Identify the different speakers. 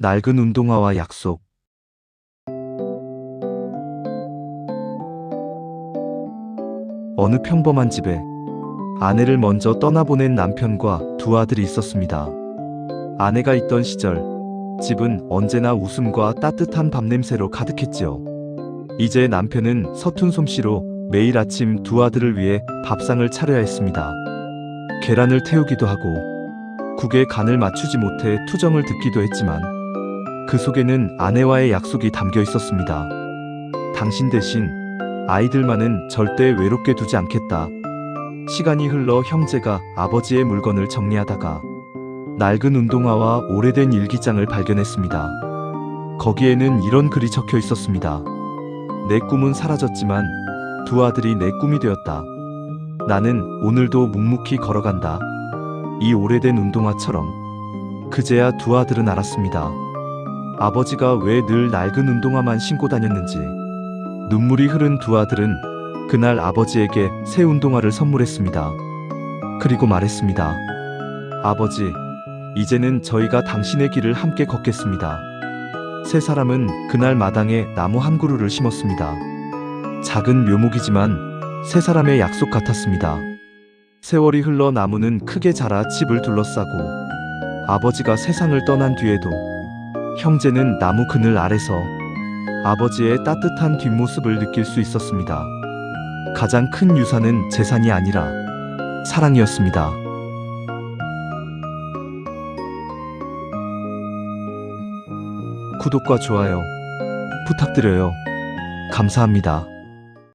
Speaker 1: 낡은 운동화와 약속. 어느 평범한 집에 아내를 먼저 떠나보낸 남편과 두 아들이 있었습니다. 아내가 있던 시절, 집은 언제나 웃음과 따뜻한 밤냄새로 가득했지요. 이제 남편은 서툰 솜씨로 매일 아침 두 아들을 위해 밥상을 차려야 했습니다. 계란을 태우기도 하고, 국에 간을 맞추지 못해 투정을 듣기도 했지만, 그 속에는 아내와의 약속이 담겨 있었습니다. 당신 대신 아이들만은 절대 외롭게 두지 않겠다. 시간이 흘러 형제가 아버지의 물건을 정리하다가 낡은 운동화와 오래된 일기장을 발견했습니다. 거기에는 이런 글이 적혀 있었습니다. 내 꿈은 사라졌지만 두 아들이 내 꿈이 되었다. 나는 오늘도 묵묵히 걸어간다. 이 오래된 운동화처럼 그제야 두 아들은 알았습니다. 아버지가 왜 늘 낡은 운동화만 신고 다녔는지. 눈물이 흐른 두 아들은 그날 아버지에게 새 운동화를 선물했습니다. 그리고 말했습니다. 아버지, 이제는 저희가 당신의 길을 함께 걷겠습니다. 세 사람은 그날 마당에 나무 한 그루를 심었습니다. 작은 묘목이지만 세 사람의 약속 같았습니다. 세월이 흘러 나무는 크게 자라 집을 둘러싸고 아버지가 세상을 떠난 뒤에도 형제는 나무 그늘 아래서 아버지의 따뜻한 뒷모습을 느낄 수 있었습니다. 가장 큰 유산은 재산이 아니라 사랑이었습니다. 구독과 좋아요 부탁드려요. 감사합니다.